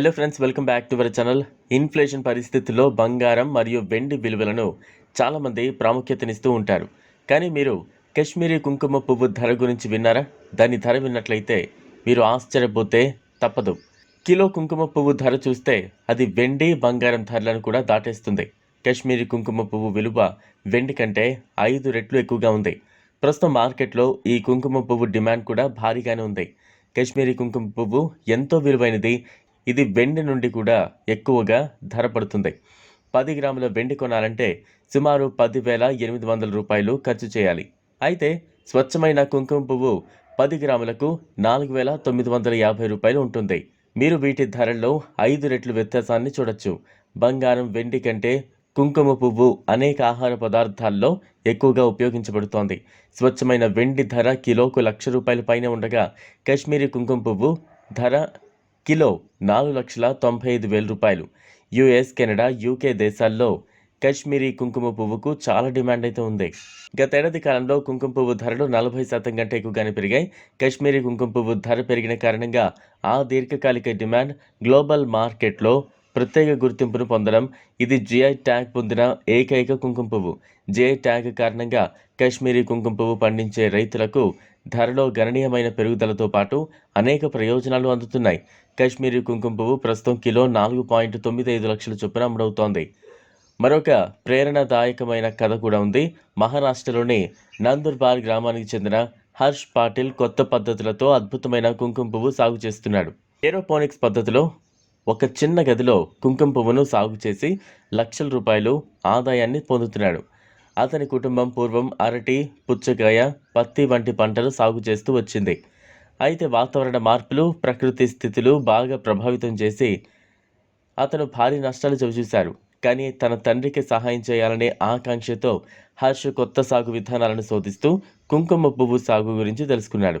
Hello friends welcome back to our channel inflation పరిస్థితుల్లో బంగారం మరియు వెండి విలువలను చాలామంది ప్రాముఖ్యతనిస్తూ ఉంటారు. కానీ మీరు కాశ్మీరీ కుంకుమ పువ్వు ధర గురించి విన్నారా? దాని ధర విన్నట్లయితే మీరు ఆశ్చర్యపోతే తప్పదు. కిలో కుంకుమ పువ్వు ధర చూస్తే అది వెండి బంగారం ధరలను కూడా దాటేస్తుంది. కాశ్మీరీ కుంకుమ పువ్వు విలువ వెండి కంటే ఐదు రెట్లు ఎక్కువగా ఉంది. ప్రస్తుతం మార్కెట్లో ఈ కుంకుమ పువ్వు డిమాండ్ కూడా భారీగానే ఉంది. కాశ్మీరీ కుంకుమ పువ్వు ఎంతో విలువైనది. ఇది వెండి నుండి కూడా ఎక్కువగా ధర పడుతుంది పది గ్రాముల వెండి కొనాలంటే సుమారు పదివేల ఎనిమిది వందల రూపాయలు ఖర్చు చేయాలి. అయితే స్వచ్ఛమైన కుంకుమ పువ్వు పది గ్రాములకు నాలుగు వేల తొమ్మిది వందల యాభై రూపాయలు ఉంటుంది. మీరు వీటి ధరల్లో ఐదు రెట్లు వ్యత్యాసాన్ని చూడొచ్చు. బంగారం వెండి కంటే కుంకుమ పువ్వు అనేక ఆహార పదార్థాల్లో ఎక్కువగా ఉపయోగించబడుతోంది. స్వచ్ఛమైన వెండి ధర కిలోకు లక్ష రూపాయల పైన ఉండగా కాశ్మీరీ కుంకుమ పువ్వు ధర కిలో నాలుగు లక్షల తొంభై ఐదు వేల రూపాయలు. యుఎస్ కెనడా యూకే దేశాల్లో కాశ్మీరీ కుంకుమ పువ్వుకు చాలా డిమాండ్ అయితే ఉంది. గతేడాది కాలంలో కుంకుమ పువ్వు ధరలు నలభై శాతం కంటే ఎక్కువగానే పెరిగాయి. కశ్మీరీ కుంకుమ పువ్వు ధర పెరిగిన కారణంగా ఆ దీర్ఘకాలిక డిమాండ్ గ్లోబల్ మార్కెట్లో ప్రత్యేక గుర్తింపును పొందడం. ఇది జిఐ ట్యాగ్ పొందిన ఏకైక కుంకుమ పువ్వు. జిఐ ట్యాగ్ కారణంగా కాశ్మీరీ కుంకుమ పువ్వు పండించే రైతులకు ధరలో గణనీయమైన పెరుగుదలతో పాటు అనేక ప్రయోజనాలు అందుతున్నాయి. కాశ్మీరీ కుంకుమ పువ్వు ప్రస్తుతం కిలో నాలుగు పాయింట్ తొమ్మిది ఐదు లక్షల చొప్పున అమ్ముడవుతోంది. మరొక ప్రేరణదాయకమైన కథ కూడా ఉంది. మహారాష్ట్రలోని నందుర్బార్ గ్రామానికి చెందిన హర్ష్ పాటిల్ కొత్త పద్ధతులతో అద్భుతమైన కుంకుమ పువ్వు సాగు చేస్తున్నాడు. ఏరోపోనిక్స్ పద్ధతిలో ఒక చిన్న గదిలో కుంకుమ పువ్వును సాగు చేసి లక్షల రూపాయలు ఆదాయాన్ని పొందుతున్నాడు. అతని కుటుంబం పూర్వం అరటి పుచ్చకాయ పత్తి వంటి పంటలు సాగు చేస్తూ వచ్చింది. అయితే వాతావరణ మార్పులు ప్రకృతి స్థితులు బాగా ప్రభావితం చేసి అతను భారీ నష్టాలు చవిచూశారు. కానీ తన తండ్రికి సహాయం చేయాలనే ఆకాంక్షతో హర్ష కొత్త సాగు విధానాలను శోధిస్తూ కుంకుమ పువ్వు సాగు గురించి తెలుసుకున్నాడు.